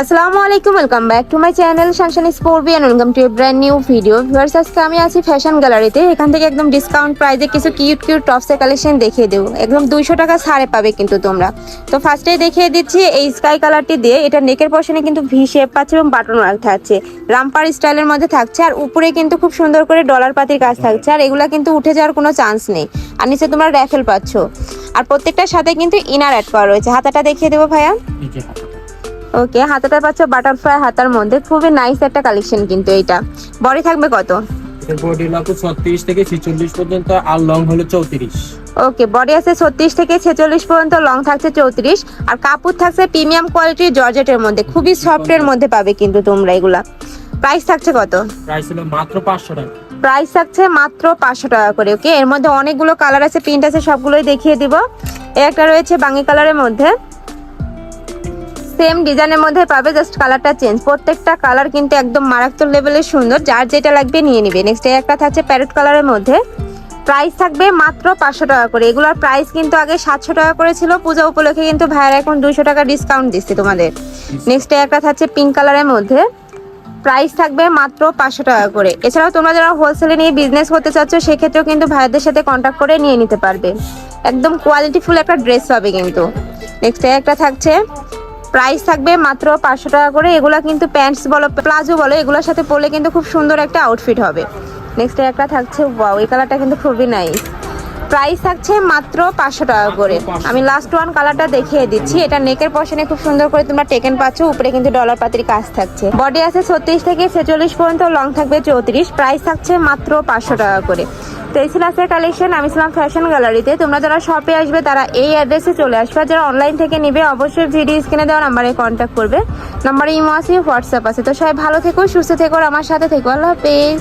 আসসালামু আলাইকুম welcome back to my channel শানশান স্পোর্বি and welcome to brand new video viewers আজকে আমি আছি ফ্যাশন গ্যালারিতে এখান থেকে একদম ডিসকাউন্ট প্রাইসে কিছু কিউট কিউট টপসের কালেকশন দেখিয়ে দেবো। একদম দুইশো টাকা ছাড়ে পাবে কিন্তু তোমরা। তো ফার্স্টেই দেখিয়ে দিচ্ছি এই স্কাই কালারটি দিয়ে। এটা নেকের পশনে কিন্তু ভি শেপ পাচ্ছে এবং বাটন ওয়ার্ক থাকছে। রামপার স্টাইলের মধ্যে থাকছে আর উপরে কিন্তু খুব সুন্দর করে ডলার পাতির কাজ থাকছে আর এগুলা কিন্তু উঠে যাওয়ার কোনো চান্স নেই। আর নিচে তোমরা র্যাফেল পাচ্ছ। আর প্রত্যেকটার সাথে কিন্তু ইনার অ্যাড করা রয়েছে। হাতাটা দেখিয়ে দেবো ভাইয়া। ওকে হাতাটা পাচ্ছ বাটারফ্লাই হাতার মধ্যে। খুবই নাইস একটা কালেকশন কিন্তু এইটা। বডি থাকবে কত? বডি লাগু ছত্রিশ থেকে ছিচল্লিশ পর্যন্ত আর লং হলো চৌত্রিশ। ওকে বডি আছে ছত্রিশ থেকে ছেচল্লিশ পর্যন্ত লং থাকছে চৌত্রিশ। আর কাপড় থাকছে প্রিমিয়াম কোয়ালিটির জর্জেটের মধ্যে। খুবই মধ্যে পাবে কিন্তু তোমরা এগুলা। প্রাইস থাকছে কত? প্রাইস হলো মাত্র পাঁচশো টাকা। প্রাইস থাকছে মাত্র পাঁচশো টাকা করে ওকে এর মধ্যে অনেকগুলো কালার আছে প্রিন্ট আছে সবগুলোই দেখিয়ে দিব। একটা রয়েছে বাঙি কালারের মধ্যে। সেম ডিজাইনের মধ্যে পাবে জাস্ট কালারটা চেঞ্জ প্রত্যেকটা কালার কিন্তু একদম মারাত্মক লেভেলের সুন্দর। যার যেটা লাগবে নিয়ে নিবে। নেক্সট একটা থাকছে প্যারেট কালারের মধ্যে। প্রাইস থাকবে মাত্র পাঁচশো টাকা করে। এগুলোর প্রাইস কিন্তু আগে সাতশো টাকা করে ছিল। পূজা উপলক্ষে কিন্তু ভাইয়ারা এখন দুশো টাকা ডিসকাউন্ট দিচ্ছে তোমাদের। নেক্সট একটা থাকছে পিঙ্ক কালারের মধ্যে। প্রাইস থাকবে মাত্র পাঁচশো টাকা করে। এছাড়াও তোমরা যারা হোলসেলে নিয়ে বিজনেস করতে চাচ্ছ, সেক্ষেত্রেও কিন্তু ভাইয়াদের সাথে কন্ট্যাক্ট করে নিয়ে নিতে পারবে। একদম কোয়ালিটিফুল একটা ড্রেস পাবে কিন্তু। নেক্সট একটা থাকছে প্রাইস থাকবে মাত্র পাঁচশো টাকা করে। এগুলা কিন্তু প্যান্টস বলো, প্লাজো বলো, এগুলোর সাথে পরলে কিন্তু খুব সুন্দর একটা আউটফিট হবে। নেক্সট একটা থাকছে ওয়াও এই কালারটা কিন্তু খুবই নাইস প্রাইস থাকছে মাত্র পাঁচশো টাকা করে। আমি লাস্ট ওয়ান কালারটা দেখিয়ে দিচ্ছি। এটা নেকের পশনে খুব সুন্দর করে তোমরা টেকেন পাচ্ছ। উপরে কিন্তু ডলার পাতির কাজ থাকছে। বডি আছে ছত্রিশ থেকে ছেচল্লিশ পর্যন্ত লং থাকবে চৌত্রিশ। প্রাইস থাকছে মাত্র পাঁচশো টাকা করে। তো এই কালেকশন আমি ছিলাম ফ্যাশন গ্যালারিতে তোমরা যারা শপে আসবে, তারা এই অ্যাড্রেসে চলে আসবে। যারা অনলাইন থেকে নিবে, অবশ্যই ভিডিও স্ক্রিনে দেওয়া নাম্বারে কন্ট্যাক্ট করবে। নাম্বারে ইমো আছে হোয়াটসঅ্যাপ আছে। তো সবাই ভালো থেকো, সুস্থ থেকো আমার সাথে থেকো। আল্লাহ হাফেজ।